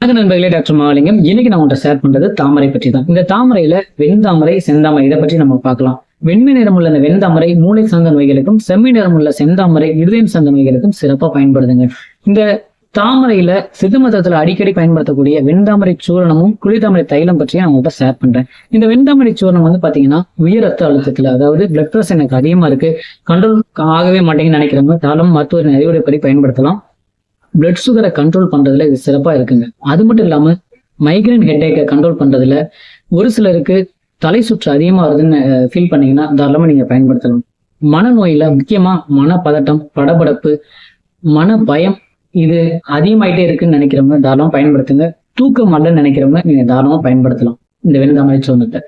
வணக்கம் நண்பர்களே டாக்டர் மாவலிங்கம் இன்னைக்கு நான் உங்கள்கிட்ட ஷேர் பண்றது தாமரை பற்றி தான் இந்த தாமரையில வெண்தாமரை செந்தாமரை இதை பற்றி நம்ம பார்க்கலாம். வெண்மை நிறமுள்ள இந்த வெண்தாமரை மூளை சார்ந்த நோய்களுக்கும் செம்மை நிறமுள்ள செந்தாமரை இருதயம் சார்ந்த நோய்களுக்கும் சிறப்பாக பயன்படுதுங்க. இந்த தாமரையில சித்த மதத்துல அடிக்கடி பயன்படுத்தக்கூடிய வெண்தாமரை சூரணமும் குளிர்தாமரை தைலம் பற்றி நான் உங்கள்கிட்ட ஷேர் பண்றேன். இந்த வெண்தாமரை சூரணம் வந்து பாத்தீங்கன்னா உயர் ரத்த அழுத்தத்துல அதாவது பிளட் ப்ரெஷர் எனக்கு அதிகமா இருக்கு. கண்ட்ரோல் ஆகவே மாட்டேங்குன்னு நினைக்கிறவங்க தாளம் மருத்துவரின் அறிவுரைப்படி பயன்படுத்தலாம். பிளட் சுகரை கண்ட்ரோல் பண்றதுல இது சிறப்பா இருக்குங்க. அது மட்டும் இல்லாம மைக்ரைன் ஹெட்டேக்கை கண்ட்ரோல் பண்றதுல ஒரு சிலருக்கு தலை சுற்று அதிகமா வருதுன்னு ஃபீல் பண்ணீங்கன்னா தாராளமா நீங்க பயன்படுத்தலாம். மனநோயில முக்கியமா மனப்பதட்டம் படபடப்பு மன பயம் இது அதிகமாயிட்டே இருக்குன்னு நினைக்கிறவங்க தாராளமா பயன்படுத்துங்க. தூக்கம் வரலன்னு நினைக்கிறவங்க நீங்க தாராளமா பயன்படுத்தலாம். இந்த வெண்தாமரை சோர்ந்தத்தை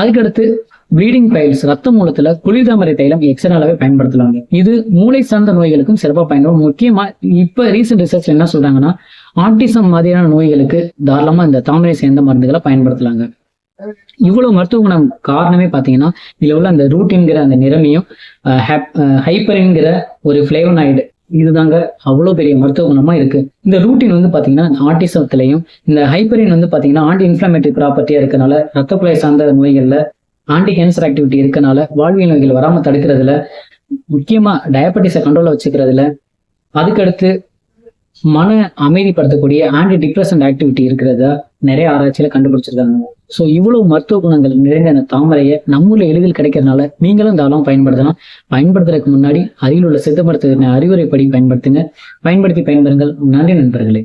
அதுக்கடுத்து ப்ளீடிங் பைல்ஸ் ரத்த மூலத்துல குளிர்தாமரை தைலம் எக்ஸ்ட்ராலாவே பயன்படுத்தலாங்க இது மூளை சார்ந்த நோய்களுக்கும் சிறப்பாக பயன்படும். முக்கியமா இப்ப ரீசெண்ட் ரிசர்ச் என்ன சொல்றாங்கன்னா ஆட்டிசம் மாதிரியான நோய்களுக்கு தாராளமா இந்த தாமரை சேர்ந்த மருந்துகளை பயன்படுத்தலாங்க இவ்வளவு மருத்துவ குணம் காரணமே பாத்தீங்கன்னா இதுல உள்ள அந்த ரூட்டின்கிற அந்த நிறமையும் ஹைப்பரின்கிற ஒரு ஃபிளேவனாய்டு இதுதாங்க அவ்வளோ பெரிய மருத்துவ குணமா இருக்கு. இந்த ரூட்டின் வந்து பாத்தீங்கன்னா ஆட்டிசத்திலையும் இந்த ஹைப்பரின் வந்து பாத்தீங்கன்னா ஆன்டி இன்ஃபிளமேட்டரி ப்ராப்பர்ட்டியா இருக்கனால ரத்த குழாய் சார்ந்த நோய்கள்ல ஆன்டி கேன்சர் ஆக்டிவிட்டி இருக்கனால வாழ்வியல் நோய்கள் வராமல் தடுக்கிறதுல முக்கியமாக டயபெட்டிஸை கண்ட்ரோலில் வச்சுக்கிறதுல அதுக்கடுத்து மன அமைதிப்படுத்தக்கூடிய ஆன்டி டிப்ரெஷன் ஆக்டிவிட்டி இருக்கிறதா நிறைய ஆராய்ச்சியில் கண்டுபிடிச்சிருக்காங்க. ஸோ இவ்வளவு மருத்துவ குணங்கள் நிறைந்த அந்த தாமரையை நம்மளில் எளிதில் கிடைக்கிறதுனால நீங்களும் தாராளம் பயன்படுத்தலாம். பயன்படுத்துறதுக்கு முன்னாடி அருகில் உள்ள சித்த மருத்துவ அறிவுரைப்படி பயன்படுத்துங்க. பயன்படுத்தி பயன்பெறுங்கள். நன்றி நண்பர்களே.